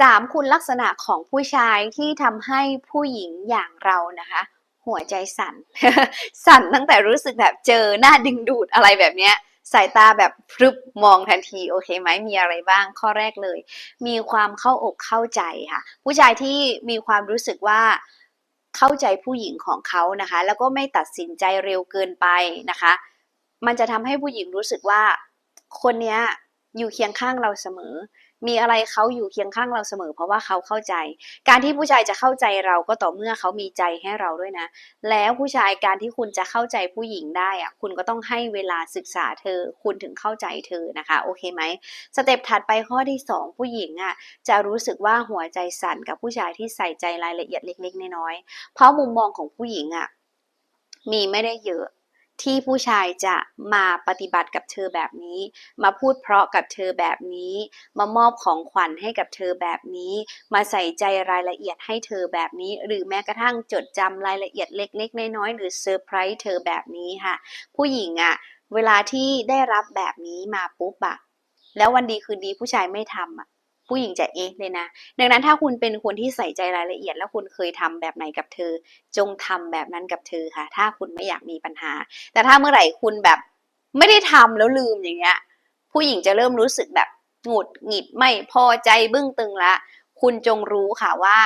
สามคุณลักษณะของผู้ชายที่ทำให้ผู้หญิงอย่างเรานะคะ หัวใจสั่น สั่นตั้งแต่รู้สึกแบบเจอหน้าดึงดูดอะไรแบบเนี้ยสายตาแบบพรึบมองทันทีโอเคไหมมีอะไรบ้างข้อแรกเลย มีความเข้าอกเข้าใจค่ะ ผู้ชายที่มีความรู้สึกว่าเข้าใจผู้หญิงของเขานะคะ แล้วก็ไม่ตัดสินใจเร็วเกินไปนะคะ มันจะทำให้ผู้หญิงรู้สึกว่าคนเนี้ย อยู่เคียงข้างเราเสมอ มีอะไรเขาอยู่เคียงข้างเราเสมอ เพราะว่าเขาเข้าใจ การที่ผู้ชายจะเข้าใจเราก็ต่อเมื่อเขามีใจให้เราด้วยนะ แล้วผู้ชายการที่คุณจะเข้าใจผู้หญิงได้อะคุณก็ต้องให้เวลาศึกษาเธอ คุณถึงเข้าใจเธอนะคะ โอเคไหม สเต็ปถัดไปข้อที่สองผู้หญิงอะจะรู้สึกว่าหัวใจสั่นกับผู้ชายที่ใส่ใจรายละเอียดเล็ก ๆ น้อยๆ เพราะมุมมองของผู้หญิงอะมีไม่ได้เยอะ ที่ผู้ชายจะมาปฏิบัติกับเธอแบบนี้ มาพูดเพราะกับเธอแบบนี้ มามอบของขวัญให้กับเธอแบบนี้ มาใส่ใจรายละเอียดให้เธอแบบนี้ หรือแม้กระทั่งจดจำรายละเอียดเล็ก ๆ น้อยๆหรือเซอร์ไพรส์เธอแบบนี้ค่ะ ผู้หญิงอะเวลาที่ได้รับแบบนี้มาปุ๊บอะแล้ววันดีคืนดีผู้ชายไม่ทำอะ ผู้หญิงจะเอ๊ะเลยนะ ดังนั้นถ้าคุณเป็นคนที่ใส่ใจรายละเอียด แล้วคุณเคยทำแบบไหนกับเธอ จงทำแบบนั้นกับเธอค่ะ ถ้าคุณไม่อยากมีปัญหา แต่ถ้าเมื่อไหร่คุณแบบไม่ได้ทำแล้วลืมอย่างเงี้ย ผู้หญิงจะเริ่มรู้สึกแบบหงุดหงิดไม่พอใจบึ้งตึงละ คุณจงรู้ค่ะว่า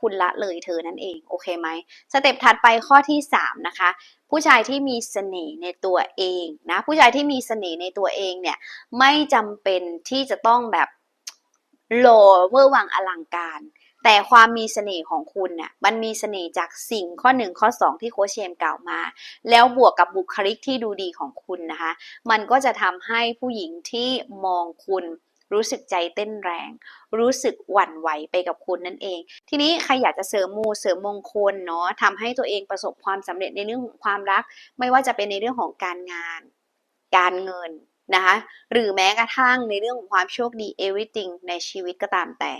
คุณละเลยเธอนั่นเอง โอเคไหมสเต็ปถัดไปข้อที่ 3 นะคะ ผู้ชายที่มีเสน่ห์ในตัวเองนะ ผู้ชายที่มีเสน่ห์ในตัวเองเนี่ย ไม่จำเป็นที่จะต้องแบบ โลเวอร์วังอลังการ แต่ความมีเสน่ห์ของคุณเนี่ยมันมีเสน่ห์จากสิ่งข้อ1ข้อ2ที่โคชเชมกล่าวมา แล้วบวกกับบุคลิกที่ดูดีของคุณนะคะ มันก็จะทำให้ผู้หญิงที่มองคุณรู้สึกใจเต้นแรง รู้สึกหวั่นไหวไปกับคุณนั่นเอง ทีนี้ใครอยากจะเสริมมูเสริมมงคลเนาะทำให้ตัวเองประสบความสำเร็จในเรื่องของความรัก ไม่ว่าจะเป็นในเรื่องของการงาน การเงิน นะคะ หรือแม้กระทั่งในเรื่องของความโชคดี everything ในชีวิตก็ตามแต่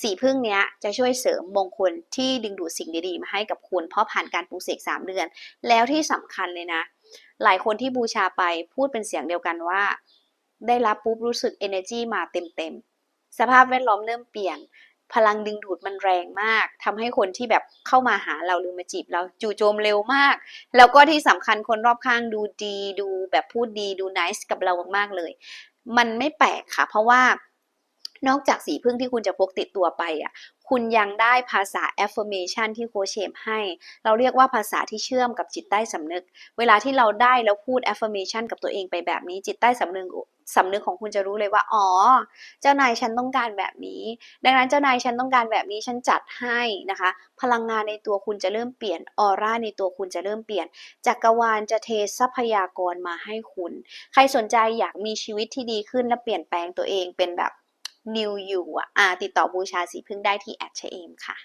สีพึ่งเนี้ยจะช่วยเสริมมงคลที่ดึงดูดสิ่งดีๆ มาให้กับคุณเพราะผ่านการปลูกเสก3เดือน แล้วที่สำคัญเลยนะ หลายคนที่บูชาไปพูดเป็นเสียงเดียวกันว่า ได้รับปุ๊บรู้สึก energy มาเต็มๆสภาพแวดล้อมเริ่มเปลี่ยน พลังดึงดูดมันแรงมากทำให้คนที่แบบเข้ามาหาเราหรือมาจีบเราจู่โจมเร็วมาก แล้วก็ที่สำคัญคนรอบข้างดูดี ดูแบบพูดดีดูนิสกับเรามากๆเลย มันไม่แปลกค่ะ เพราะว่า นอกจากสีพึ่งที่คุณจะพกติดตัวไปอะคุณยังได้ภาษา affirmation ที่โคเชมให้ เราเรียกว่าภาษาที่เชื่อมกับจิตใต้สำนึก เวลาที่เราได้แล้วพูด affirmation กับตัวเองไปแบบนี้ จิตใต้สำนึกสำนึกของคุณจะรู้เลยว่า อ๋อ เจ้านายฉันต้องการแบบนี้ ดังนั้นเจ้านายฉันต้องการแบบนี้ ฉันจัดให้นะคะ พลังงานในตัวคุณจะเริ่มเปลี่ยน ออร่าในตัวคุณจะเริ่มเปลี่ยน จักรวาลจะเททรัพยากรมาให้คุณ ใครสนใจอยากมีชีวิตที่ดีขึ้นและเปลี่ยนแปลงตัวเองเป็นแบบ นิวอยู่อะติดต่อบูชาสีพึ่งได้ที่แอดเชเอมค่ะ